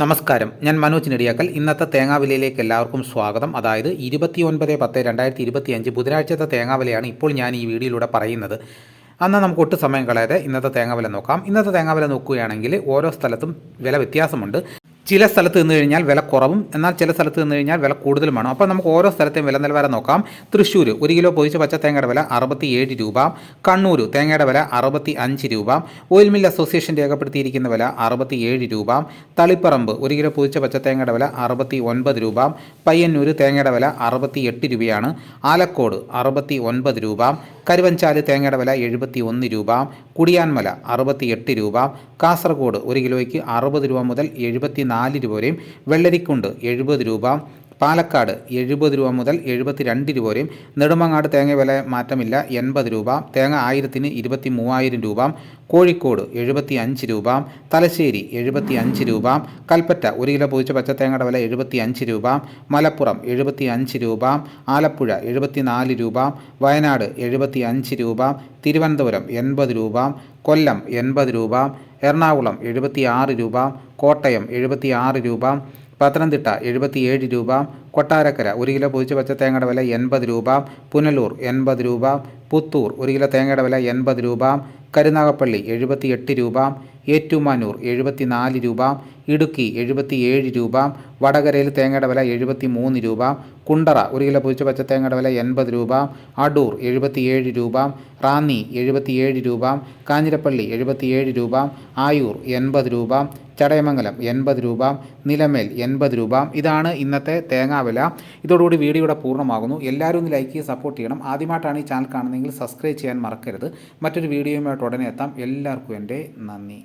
നമസ്കാരം. ഞാൻ മനോജ് നെടിയാക്കൽ. ഇന്നത്തെ തേങ്ങാവിലയിലേക്ക് എല്ലാവർക്കും സ്വാഗതം. അതായത് ഇരുപത്തി ഒൻപത് പത്ത് രണ്ടായിരത്തി ഇരുപത്തി അഞ്ച് ബുധനാഴ്ചത്തെ തേങ്ങാവിലയാണ് ഇപ്പോൾ ഞാൻ ഈ വീഡിയോയിലൂടെ പറയുന്നത്. അന്ന് നമുക്ക് ഒട്ടും സമയം കളയാതെ ഇന്നത്തെ തേങ്ങാവില നോക്കാം. ഇന്നത്തെ തേങ്ങാവില നോക്കുകയാണെങ്കിൽ ഓരോ സ്ഥലത്തും വില വ്യത്യാസമുണ്ട്. ചില സ്ഥലത്ത് നിന്ന് കഴിഞ്ഞാൽ വില കുറവും എന്നാൽ ചില സ്ഥലത്ത് നിന്ന് കഴിഞ്ഞാൽ വില കൂടുതലും കൂടുതലുമാണ്. അപ്പോൾ നമുക്ക് ഓരോ സ്ഥലത്തെയും വില നിലവാരം നോക്കാം. തൃശ്ശൂർ ഒരു കിലോ പൊതിച്ച പച്ച തേങ്ങയുടെ വില അറുപത്തി ഏഴ് രൂപ. കണ്ണൂർ തേങ്ങയുടെ വില അറുപത്തി അഞ്ച് രൂപ. ഓയിൽ മിൽ അസോസിയേഷൻ രേഖപ്പെടുത്തിയിരിക്കുന്ന വില അറുപത്തി ഏഴ് രൂപ. തളിപ്പറമ്പ് ഒരു കിലോ പൊതിച്ച പച്ച തേങ്ങയുടെ വില അറുപത്തി ഒൻപത് രൂപ. പയ്യന്നൂർ തേങ്ങയുടെ വില അറുപത്തി എട്ട് രൂപയാണ്. ആലക്കോട് അറുപത്തി ഒൻപത് രൂപ. കരുവഞ്ചാൽ തേങ്ങയുടെ വില എഴുപത്തി ഒന്ന് രൂപ. കുടിയാൻമല അറുപത്തി എട്ട് രൂപ. കാസർഗോഡ് ഒരു കിലോയ്ക്ക് അറുപത് രൂപ മുതൽ എഴുപത്തി നാല് രൂപ വരെയും വെള്ളരിക്കുണ്ട് എഴുപത് രൂപ പാലക്കാട് എഴുപത് രൂപ മുതൽ എഴുപത്തി രണ്ട് രൂപ വരെയും. നെടുമങ്ങാട് തേങ്ങ വില മാറ്റമില്ല എൺപത് രൂപ. തേങ്ങ ആയിരത്തിന് ഇരുപത്തി മൂവായിരം രൂപ. കോഴിക്കോട് എഴുപത്തി അഞ്ച് രൂപ. തലശ്ശേരി എഴുപത്തി അഞ്ച് രൂപ. കൽപ്പറ്റ ഒരു കിലോ പൊതിച്ച പച്ചത്തേങ്ങയുടെ വില എഴുപത്തി അഞ്ച് രൂപ. മലപ്പുറം എഴുപത്തി അഞ്ച് രൂപ. ആലപ്പുഴ എഴുപത്തി നാല് രൂപ. വയനാട് എഴുപത്തി അഞ്ച് രൂപ. തിരുവനന്തപുരം എൺപത് രൂപ. കൊല്ലം എൺപത് രൂപ. എറണാകുളം എഴുപത്തി ആറ് രൂപ. കോട്ടയം എഴുപത്തി ആറ് രൂപ. പത്തനംതിട്ട എഴുപത്തിയേഴ് രൂപ കൊട്ടാരക്കര ഒരു കിലോ പൊതിച്ച പച്ച തേങ്ങയുടെ വില എൺപത് രൂപ പുനലൂർ എൺപത് രൂപ പുത്തൂർ ഒരു കിലോ തേങ്ങയുടെ വില എൺപത് രൂപ കരുനാഗപ്പള്ളി എഴുപത്തിയെട്ട് രൂപ ഏറ്റുമാനൂർ എഴുപത്തിനാല് രൂപ ഇടുക്കി എഴുപത്തിയേഴ് രൂപ വടകരയിൽ തേങ്ങയുടെ വില എഴുപത്തി മൂന്ന് രൂപ കുണ്ടറ ഒരു കിലോ പൊതിച്ച പച്ച തേങ്ങയുടെ വില എൺപത് രൂപ അടൂർ എഴുപത്തിയേഴ് രൂപ റാന്നി എഴുപത്തിയേഴ് രൂപ കാഞ്ഞിരപ്പള്ളി എഴുപത്തിയേഴ് രൂപ ആയൂർ എൺപത് രൂപ ചടയമംഗലം എൺപത് രൂപ നിലമേൽ എൺപത് രൂപ. ഇതാണ് ഇന്നത്തെ തേങ്ങാവില ഇതോടുകൂടി വീഡിയോയുടെ പൂർണമാകുന്നു. എല്ലാവരും ഒന്ന് ലൈക്ക് ചെയ്ത് സപ്പോർട്ട് ചെയ്യണം. ആദ്യമായിട്ടാണ് ഈ ചാനൽ കാണുന്നതെങ്കിൽ സബ്സ്ക്രൈബ് ചെയ്യാൻ മറക്കരുത്. മറ്റൊരു വീഡിയോയുമായിട്ട് ഉടനെ എത്താം. എല്ലാവർക്കും എന്റെ നന്ദി.